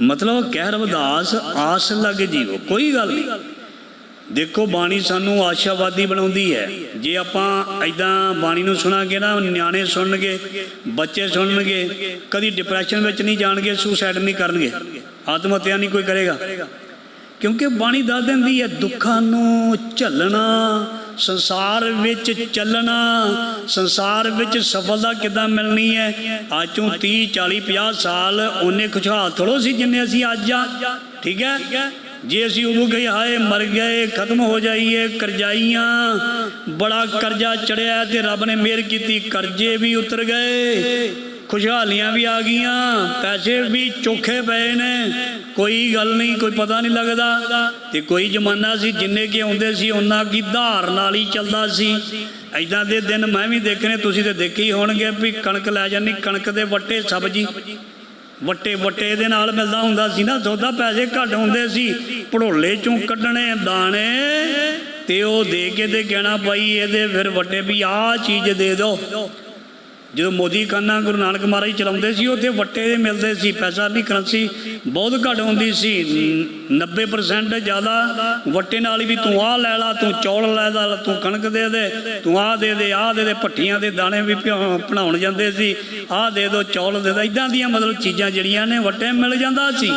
ਮਤਲਬ ਕਹਿ ਰਵਿਦਾਸ, ਆਸ ਲੱਗ ਜੀਵੋ, ਕੋਈ ਗੱਲ ਨਹੀਂ। ਦੇਖੋ, ਬਾਣੀ ਸਾਨੂੰ ਆਸ਼ਾਵਾਦੀ ਬਣਾਉਂਦੀ ਹੈ। ਜੇ ਆਪਾਂ ਐਦਾਂ ਬਾਣੀ ਨੂੰ ਸੁਣਾਂਗੇ ਨਾ, ਨਿਆਣੇ ਸੁਣਨਗੇ, ਬੱਚੇ ਸੁਣਨਗੇ, ਕਦੀ ਡਿਪਰੈਸ਼ਨ ਵਿੱਚ ਨਹੀਂ ਜਾਣਗੇ ਸੁਸਾਈਡ ਨਹੀਂ ਕਰਨਗੇ, ਆਤਮ ਹੱਤਿਆ ਨਹੀਂ ਕੋਈ ਕਰੇਗਾ। ਕਿਉਂਕਿ ਬਾਣੀ ਦੱਸ ਦਿੰਦੀ ਹੈ, ਦੁੱਖਾਂ ਨੂੰ ਝੱਲਣਾ ਸੰਸਾਰ ਵਿੱਚ ਚੱਲਣਾ, ਸੰਸਾਰ ਵਿੱਚ ਸਫਲਤਾ ਕਿੱਦਾਂ ਮਿਲਣੀ ਹੈ? ਅੱਜ 30 40 50 ਸਾਲ ਉਹਨੇ ਖੁਸ਼ਹਾਲ ਥੋੜੋ ਸੀ ਜਿੰਨੇ ਅਸੀਂ ਅੱਜ ਆ। ਠੀਕ ਹੈ? ਜੇ ਅਸੀਂ ਉਦੋਂ ਗਏ, ਹਾਏ, ਮਰ ਗਏ, ਖਤਮ ਹੋ ਜਾਈਏ, ਕਰਜ਼ਾਈਆਂ, ਬੜਾ ਕਰਜ਼ਾ ਚੜਿਆ ਤੇ ਰੱਬ ਨੇ ਮਿਹਰ ਕੀਤੀ, ਕਰਜ਼ੇ ਵੀ ਉਤਰ ਗਏ। ਖੁਸ਼ਹਾਲੀਆਂ ਵੀ ਆ ਗਈਆਂ, ਪੈਸੇ ਵੀ ਚੋਖੇ ਪਏ ਨੇ। ਕੋਈ ਗੱਲ ਨਹੀਂ, ਕੋਈ ਪਤਾ ਨਹੀਂ ਲੱਗਦਾ। ਤੇ ਕੋਈ ਜ਼ਮਾਨਾ ਸੀ, ਜਿੰਨੇ ਕੀ ਆਉਂਦੇ ਸੀ, ਉਹਨਾਂ ਕੀ ਧਾਰ ਨਾਲ ਹੀ ਚੱਲਦਾ ਸੀ। ਐਦਾਂ ਦੇ ਦਿਨ ਮੈਂ ਵੀ ਦੇਖਣੇ, ਤੁਸੀਂ ਤੇ ਦੇਖੇ ਹੋਣਗੇ ਵੀ ਕਣਕ ਲੈ ਜਾਂਦੀ ਕਣਕ ਦੇ ਵੱਟੇ ਸਬਜੀ। ਵੱਟੇ ਵੱਟੇ ਦੇ ਨਾਲ ਮਿਲਦਾ ਹੁੰਦਾ ਸੀ ਨਾ, ਸੌਦਾ ਪੈਸੇ ਘੱਟ ਹੁੰਦੇ ਸੀ। ਭੜੋਲੇ ਚੋਂ ਕੱਢਣੇ, ਦਾਣੇ ਤੇ ਉਹ ਦੇ ਕੇ ਤੇ ਕਹਿਣਾ ਭਾਈ ਇਹਦੇ ਫਿਰ ਵੱਟੇ ਵੀ ਆਹ ਚੀਜ਼ ਦੇ ਦਿਓ। ਜਦੋਂ ਮੋਦੀ ਖਾਨਾ ਗੁਰੂ ਨਾਨਕ ਮਹਾਰਾਜ ਚਲਾਉਂਦੇ ਸੀ, ਉੱਥੇ ਵੱਟੇ ਦੇ ਮਿਲਦੇ ਸੀ, ਪੈਸਾ ਨਹੀਂ, ਕਰੰਸੀ ਬਹੁਤ ਘੱਟ ਹੁੰਦੀ ਸੀ 90% ਜ਼ਿਆਦਾ। ਵੱਟੇ ਨਾਲ ਵੀ ਤੂੰ ਆਹ ਲੈ ਲਾ, ਤੂੰ ਚੌਲ ਲੈ ਲਾ, ਤੂੰ ਕਣਕ ਦੇ ਦੇ, ਤੂੰ ਆਹ ਦੇ ਦੇ, ਆਹ ਦੇ ਦੇ, ਭੱਠੀਆਂ ਦੇ ਦਾਣੇ ਵੀ ਭਿਉਂ- ਬਣਾਉਣ ਜਾਂਦੇ ਸੀ, ਆਹ ਦੇ ਦੋ, ਚੌਲ ਦੇ ਦੋ ਇਦਾਂ ਦੀਆਂ ਮਤਲਬ ਚੀਜ਼ਾਂ ਜਿਹੜੀਆਂ ਨੇ, ਵੱਟੇ ਮਿਲ ਜਾਂਦਾ ਸੀ।